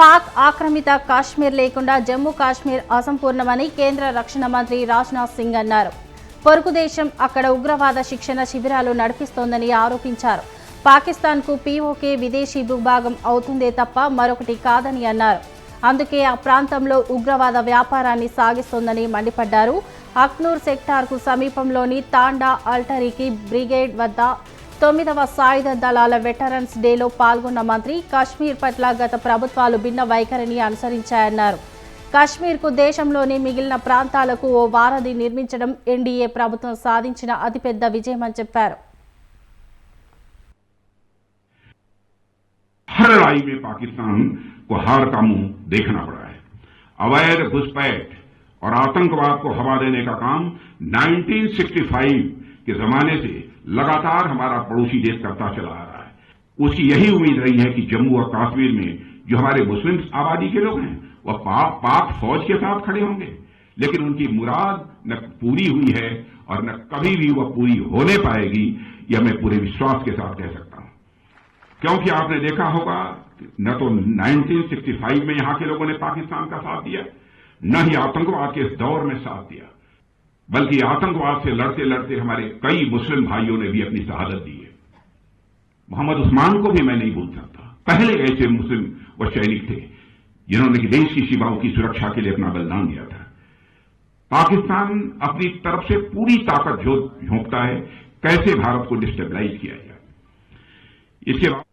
పాక్ ఆక్రమిత కాశ్మీర్ లేకుండా జమ్మూ కాశ్మీర్ అసంపూర్ణమని కేంద్ర రక్షణ మంత్రి రాజ్నాథ్ సింగ్ అన్నారు. పొరుగు దేశం అక్కడ ఉగ్రవాద శిక్షణ శిబిరాలు నడిపిస్తోందని ఆరోపించారు. పాకిస్తాన్కు పీఓకే విదేశీ భూభాగం అవుతుందే తప్ప మరొకటి కాదని అన్నారు. అందుకే ఆ ప్రాంతంలో ఉగ్రవాద వ్యాపారాన్ని సాగిస్తోందని మండిపడ్డారు. అక్నూర్ సెక్టార్కు సమీపంలోని తాండా అల్టరీకి బ్రిగేడ్ వద్ద తొమ్మిదవ సాయుధ దళాల వెటరన్స్ డేలో పాల్గొన్న మంత్రి కాశ్మీర్ పట్ల గత ప్రభుత్వాలు భిన్న వైఖరిని అనుసరించాయన్నారు కాశ్మీర్కు దేశంలోని మిగిలిన ప్రాంతాలకు ఓ వారధి నిర్మించడం ఎన్డీఏ ప్రభుత్వం సాధించిన అతిపెద్ద విజయమని చెప్పారు हर लड़ाई में पाकिस्तान को हार का मुंह देखना पड़ा है अवैध घुसपैठ और आतंकवाद को हवा देने का काम 1965 के जमाने से लगातार हमारा पड़ोसी देश करता चला आ रहा है। उसकी यही उम्मीद रही है कि जम्मू और कश्मीर में जो हमारे मुस्लिम आबादी के लोग हैं वह पाक, पाक फौज के साथ खड़े होंगे। लेकिन उनकी मुराद न पूरी हुई है और न कभी भी वह पूरी होने पाएगी यह मैं पूरे विश्वास के साथ कह सकता हूँ। क्योंकि आपने देखा होगा न तो 1965 में यहाँ के लोगों ने पाकिस्तान का साथ दिया न ही आतंकवाद के इस दौर में साथ दिया। बल्कि आतंकवाद से लड़ते लड़ते हमारे कई मुस्लिम भाइयों ने भी अपनी शहादत दी है। मोहम्मद उस्मान को भी मैं नहीं भूल सकता पहले ऐसे मुस्लिम व सैनिक थे, जिन्होंने कि देश की सीमाओं की सुरक्षा के लिए अपना बलिदान दिया था। पाकिस्तान अपनी तरफ़ से पूरी ताकत झोंकता है, कैसे भारत को डिस्टेबलाइज किया जाए। इसके बाद